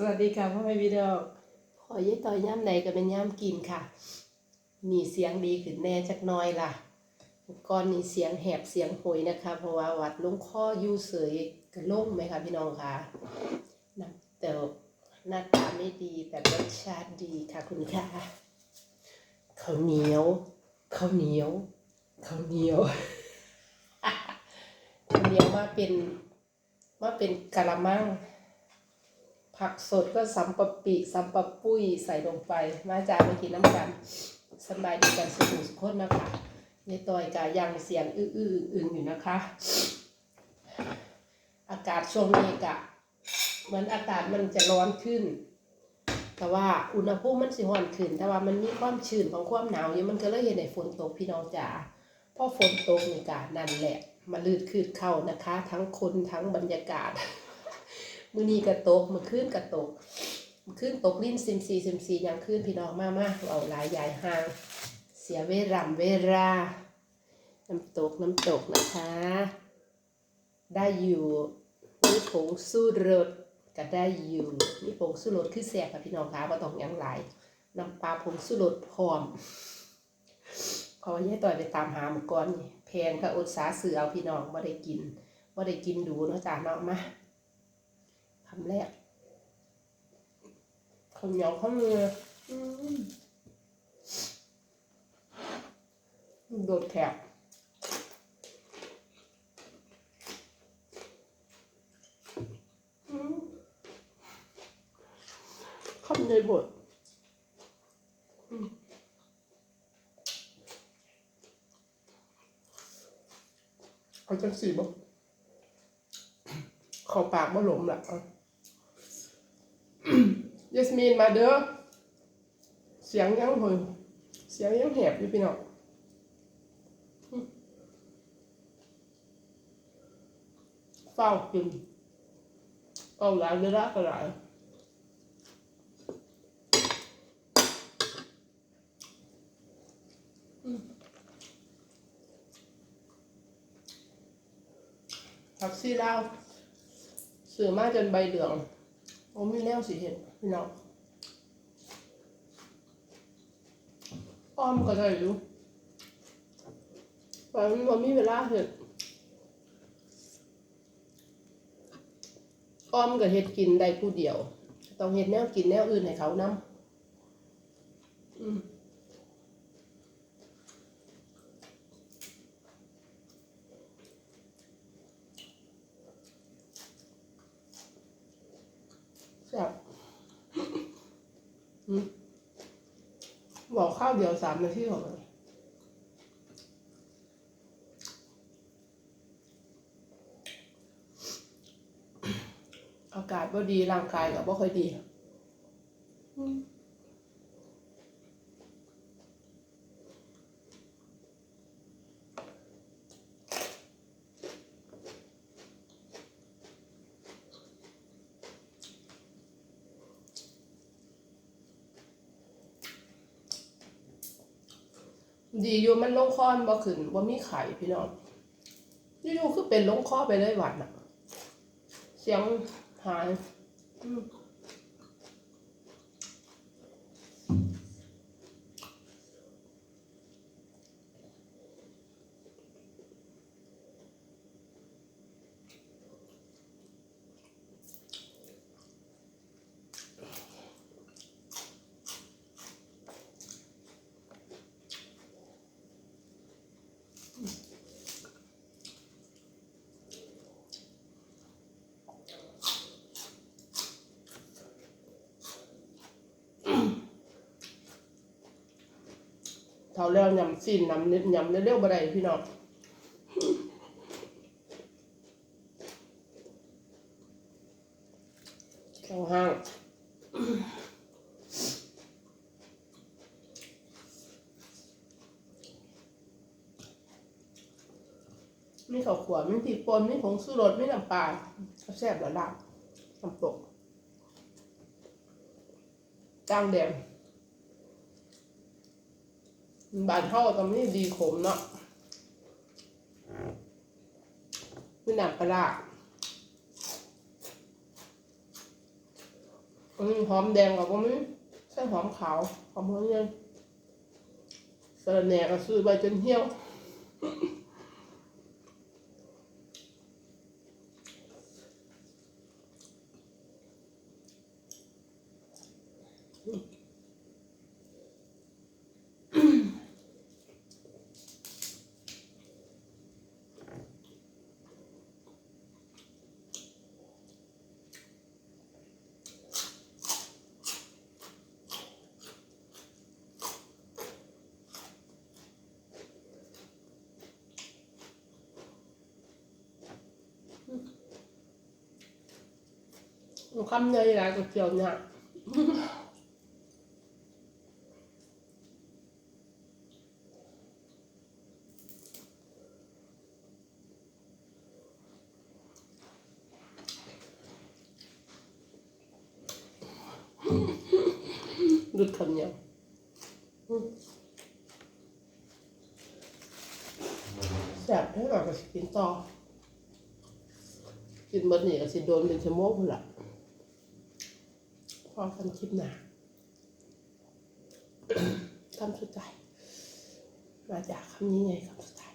สวัสดีค่ะพ่อแม่พี่น้องขอย้ายต่อยย่ำไหนก็เป็นย่ำกินค่ะมีเสียงดีขึ้นแน่จักน้อยล่ะก่อนนี้เสียงแหบเสียงโหยนะคะ เพราะว่าวัดลงข้อยู่เสยกระล่งไหมคะพี่น้องคะนะแต่หน้าตาไม่ดีแต่รสชาติดีค่ะคุณค่ะข้าวเหนียวข้าวเหนียวข้าวเหนียวข้าวเหนียวมาเป็นมาเป็นกะละมัง ผักสดก็สัมปะปิสัมปะปุ้ยใส่ลงไป มาจามากินน้ำกันสบายดีกันสุขสุขคนนะคะในต่อยกายังเสียงอื้ออื้ออึงอยู่นะคะ อากาศช่วงนี้กะเหมือนอากาศมันจะร้อนขึ้น แต่ว่าอุณหภูมิมันสิร้อนขึ้น แต่ว่ามันมีความชื้นของความหนาวอยู่มันก็เลยเห็นในฝนตกพี่น้องจ๋าพอฝนตกนี่กะนั่นแหละ มาลืดคืดเข้านะคะ ทั้งคนทั้งบรรยากาศ มือนี้กระตกมือขึ้นกระตกมือขึ้นตกลิ้นซิมซีซิมซียังขึ้นพี่น้องมากมากเอาหลายใหญ่ห่าง เสียเวรำเวลาน้ำตกน้ำตกนะคะ ได้อยู่มีผงสู้รสก็ได้อยู่มีผงสู้รสคือแสบค่ะพี่น้องคะว่าต้องยังหลายน้ำปลาผงสู้รสพร้อมขอให้ต่อยไปตามหาหมก่อนนี่แพงก็อดสาเสือเอาพี่น้องม่ได้กินม่ได้กินดูเนาะจ้าเนาะมา คำแรกข้าวเหนียวข้าวเนื้อโดดแถบอืมข้าวในบดอืมเอาจังสีบ่เข้าปากบ่หลมละเอา ยสมีนมาเด้อ เสียงยังเฮยเสียงยังแหบอยู่พี่น้องเฝ้ากินเอาหลายเวลาก็หลายผักซีลาวซื้อมาจนใบเหลือง อมีแนวสิเห็นพี่น้องอ้อมก็ได้อยู่แต่มันบ่มีเวลาเห็ดอ้อมก็เห็ดกินได้ผู้เดียว ต้องเห็ดแนวกินแนวอื่นให้เขานำอืมแซ่บอืม บอกข้าวเดียวสามนาทีของมันอากาศก็ดีร่างกายก็บ่ค่อยดี ดีอยู่มันลงคอนบ่ขึ้นบ่มีไข่พี่น้องอยู่ๆคือเป็นลงคอไปเลยหวัดน่ะ เสียงหาย เท่าแล้วยำซีนยำนิดยำเร็วๆบ่ได้พี่น้องแข็งห้างมีข้าวขวดมีผีปนมีผงสู้รสมีน้ำปลาแซ่บแล้วล่ะน้ำตกจางแดง บานเท่าตอนนี้ดีขมเนาะมีน้ำปลาร้าอืมหอมแดงกับว่ามันใช่หอมขาวหอมหัวเงินสระแหนก็ซื้อไปจนเหี่ยว คำใหญ่หลายก็เกี่ยวเนี่ยดุดคำเนี่ยแซ่บให้หน่อยก็สิกินต่อกินเบิดนี่ก็สิโดนเป็นชั่วโมงพุ่นละ อกันคลิปหนาคำสุดท้ายมาจากคำนี้ไงคำสุดท้าย